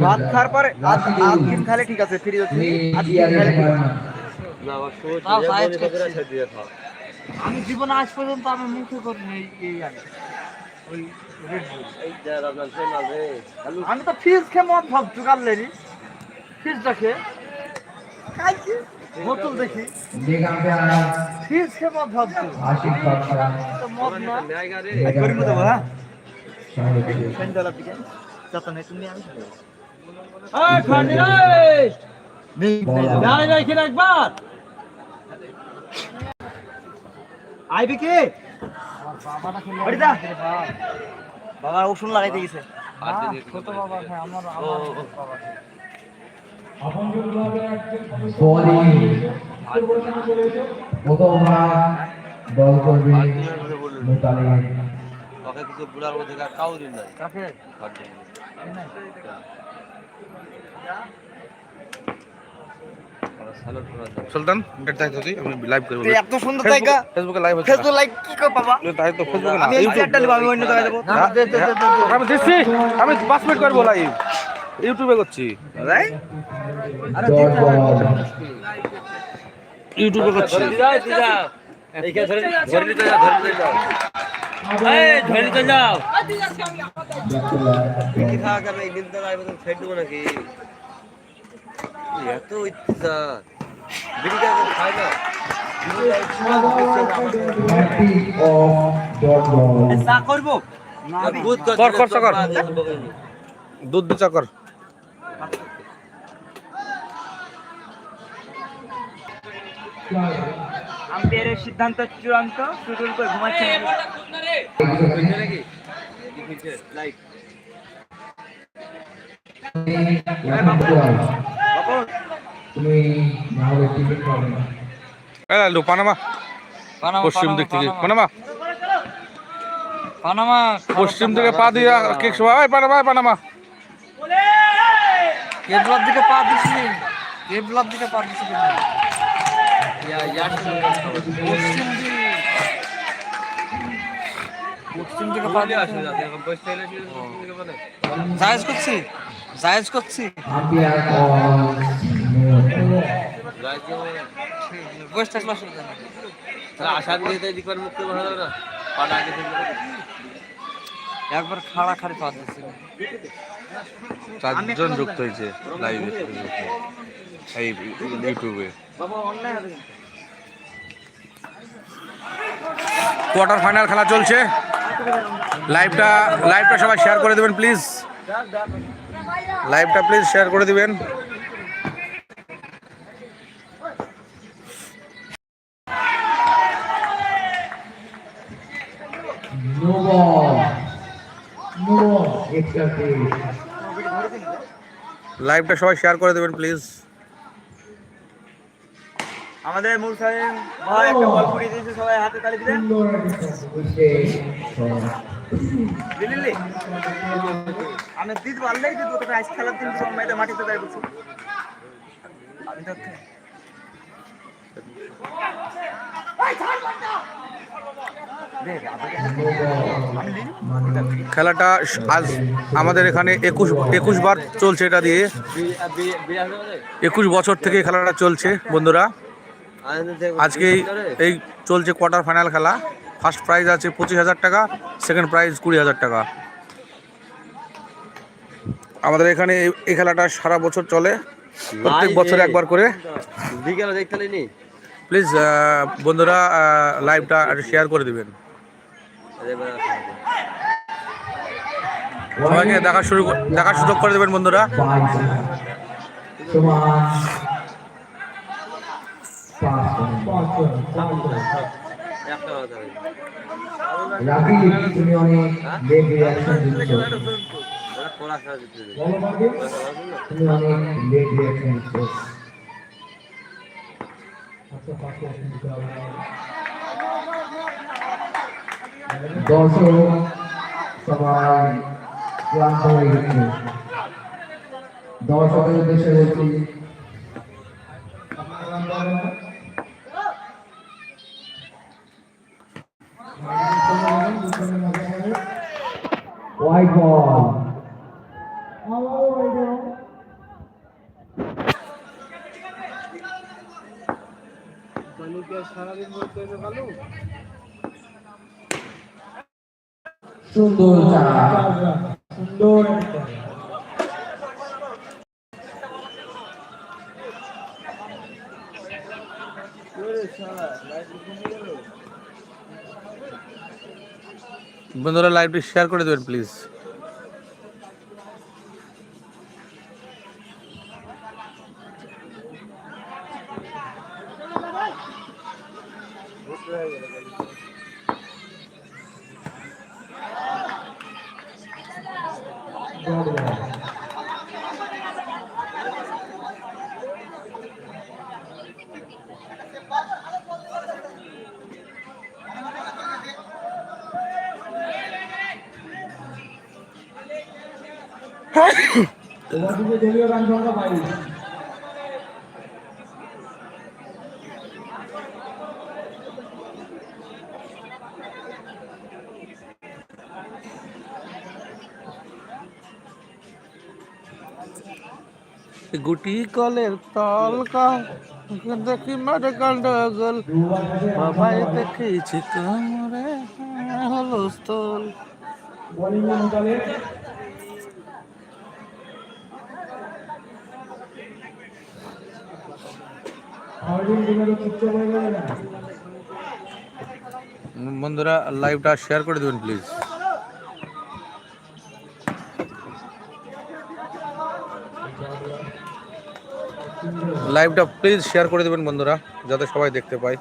ভাত খাওয়ার পরে খালে ঠিক আছে সাইজ করছি। আমি জীবনে আজ পর্যন্ত আমি মুখে করিনি এই-। আমি তো ফিজ খেয়ে মদ ভাবছু কাললেরি ফিজটা খেয়ে। খাইছি। বোতল দেখি। ফিজ খেয়ে মদ ভাবছু মদ না। আইবি কে বাবা ওষুধ লাগাইতে গেছে। ছোট বাবা হ্যাঁ আমার আমার দল করবে মোতালে কিছু বুড়ার মধ্যে কাউরি নাই। সুলতান এটা তাই তুই আমি লাইভ করব এত সুন্দর জায়গা। ফেসবুকে লাইভ হচ্ছে ফেসবুক লাইক কি কর বাবা? তাই তো ফেসবুকে না। আমি এই চেয়ারটা আমি অন্য জায়গায় দেবো? দে, দে, দে, দে, দে। আমি দিচ্ছি। আমি পাঁচ মিনিট করব লাইভ ইউটিউবে করছি? আরে হবে। খাওয়া যাবে? একদিন তো আইবো তো ফেট দেবো নাকি এত ইচ্ছা বিড়ি খাওয়া খায় না। হ্যাপি অফ ডট বল আম্পায়ারের সিদ্ধান্ত চূড়ান্ত শুরু করে ঘুমাচ্ছে পানামা। পশ্চিম দিক থেকে। পানামা। পানামা। পশ্চিম থেকে পা দিয়া কেক সবাই পানামা পানামা। কেবলার দিকে পা দিছি কেবলার দিকে পা দিছি? পশ্চিম দিকে জায়েজ করছি জায়েজ করছি। আশা দিয়ে মুক্ত ভালো না। পাটা আগে একবার খাড়া খাড়ি চারজন যুক্ত হয়েছে লাইভে এই ইউটিউবে কোয়ার্টার ফাইনাল খেলা চলছে। লাইভটা লাইভটা সবাই শেয়ার করে দেবেন প্লিজ লাইভটা প্লিজ শেয়ার করে দিবেন। No ball no extra page লাইভটা সবাই শেয়ার করে দেবেন প্লিজ আমাদের মূল সাহেব ভাই, একটা বল দিয়েছে সবাই হাতে তালি দিলেন সুন্দর উইশে দিলি আমি দিতে পারলেই দিত তোকে আইস খেলার দিন সব মেয়েদের মাটিতে দাঁড়িয়ে বলছি আমি তো খেলাটা আজ আমাদের এখানে একুশ একুশ বার চলছে এটা দিয়ে। একুশ বছর থেকে খেলাটা চলছে বন্ধুরা। আজকে এই- চলছে কোয়ার্টার ফাইনাল খেলা। ফার্স্ট প্রাইজ আছে পঁচিশ হাজার টাকা সেকেন্ড প্রাইজ কুড়ি হাজার টাকা। আমাদের এখানে এই- খেলাটা সারা বছর চলে প্রত্যেক বছর একবার করে। প্লিজ বন্ধুরা লাইভটা শেয়ার করে দিবেন। সবাইকে দেখা শুরু দেখার সুযোগ করে দেবেন বন্ধুরা। তুমি অনেক লেট রিয়াকশন দিচ্ছ দর্শক সবাই ক্লান্ত হয়ে গেছে দর্শকের উদ্দেশ্যে বলছি হোয়াইট বল সুন্দর সুন্দর বন্ধুরা লাইভটি শেয়ার করে দেবেন প্লিজ। ওভারদিকে দলীয় রান সংখ্যা বাইশ গুটি কলের তলকা দেখি মারে দুবার কাছে বাবাই দেখেছি কামরে গেল না বন্ধুরা লাইভটা শেয়ার করে দেবেন প্লিজ লাইভটা প্লিজ শেয়ার করে দেবেন বন্ধুরা যাতে সবাই দেখতে পায়।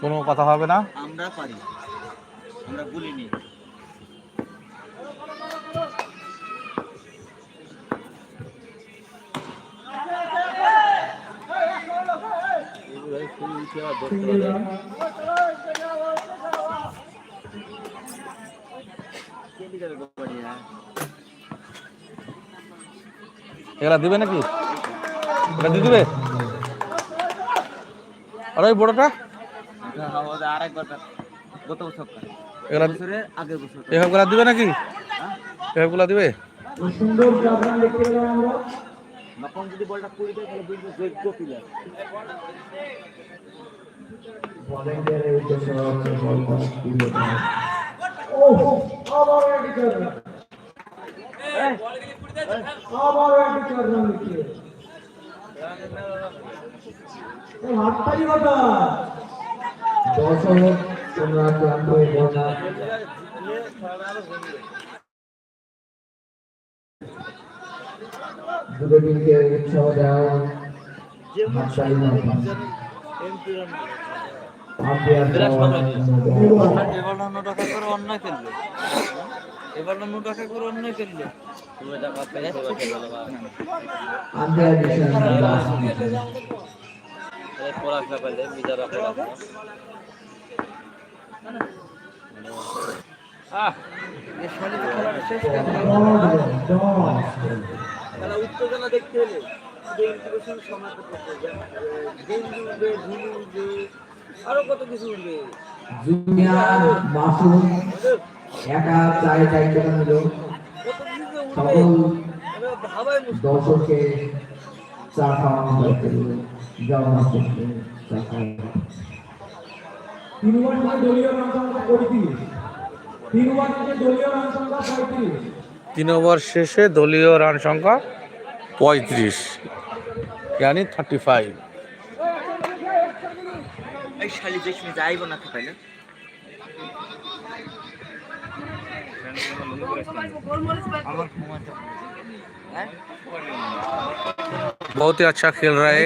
কোনো কথা হবে না? আমরা পারি। আমরা বলিনি এগুলা দিবে নাকি? এটা দিয়ে দিবে? আর ওই বড়টা? আরেকবার গত বছর এগুলা দিবে নাকি? এসবগুলা দিবে? সুন্দর নকম যদি বলটা কুড়ি দেয় তাহলে বুঝবে যোগ্য প্লেয়ার উদ্দেশ্য হচ্ছে বলটা তুলে দেওয়া। ও আবার একটি চার রান আবার একটি চার রান লিখছে এই হাততালি কথা দর্শক তোমরা ক্লান্ত হয়ে না উৎসাহ দাও হাততালি দেওয়া অন্য টাকা করে অন্য খেলবে এবার অন্য টাকা করে অন্য খেলবে আম্পায়ার ডিসিশন লাস্ট মিনিটে পড়াশোনা করলে নিজের খেলা উত্তেজনা দেখতে হলে শুধু ইনকিউবেশন সময় করতে হবে ডিম উঠবে ঝিলি উঠবে আরও কত কিছু উঠবে জুনিয়র মাসুম একা চাই দায়িত্ব নিল। কত কিছু সকল দর্শককে চা খাওয়ানো দিল যাওয়া করতে চা খাওয়ানো তিন দলীয় রান সংখ্যা পঁয়ত্রিশ দলীয় রান সংখ্যা পঁয়ত্রিশ। তিন ওভার শেষে দলীয় রান সংখ্যা পঁয়ত্রিশ ইয়ানি থার্টি ফাইভ এই শালি দেখি যাইব না তো তাইলে আমার সময়টা হ্যাঁ बहुत ही अच्छा खेल रहा है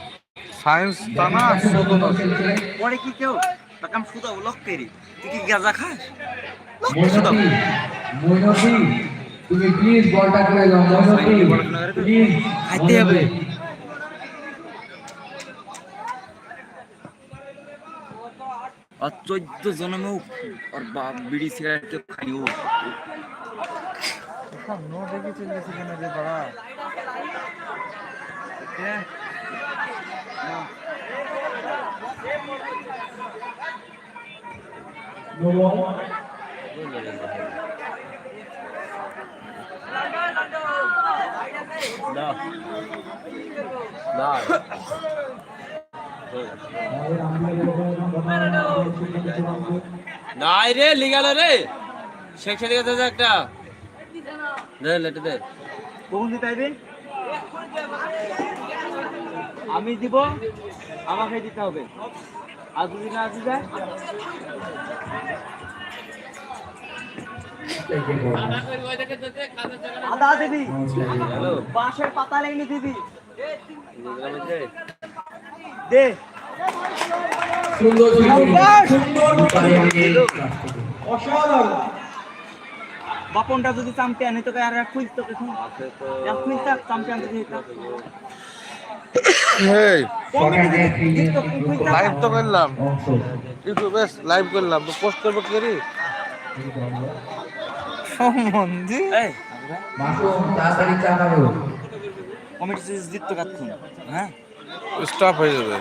না। সায়েন্স টানা সদন আছে পরে কি কেউ? তাকাম সুদা লক করি তুই কি গাঁজা খাস? মৈনতি তুমি প্লিজ বলটা করে দাও মৈনতি প্লিজ খাইতে হবে। আর চোদ্দ জন্মেও আর বাপ বিড়ি সিগারেট খাইও। নো দেখে চলে গেছে কেন রে বাড়া নবম না না আমাদের আমলে বলব না কথা নাই রে লিগাল রে। শেখ কথা আছে একটা। দে লেটে দে। কখন দিতে আইবে আমি দিব আমাকে দিতে হবে। আর যদি না আদা দিবি। বাঁশের পাতা লেগে দিবি। দে। দে সুন্দর সুন্দর অসাধারণ। বাপনটা যদি চ্যাম্পিয়ন হইতো আর এক খুঁজ তো কিছু আছে তো। এক খুঁজ থাক যদি হইতো। লাইভ তো করলাম। ইউটিউবে লাইভ করলাম। তো পোস্ট করব কি কমিটি সিরিজ কাচ্ছুন হ্যাঁ? স্টপ হয়ে যাবে।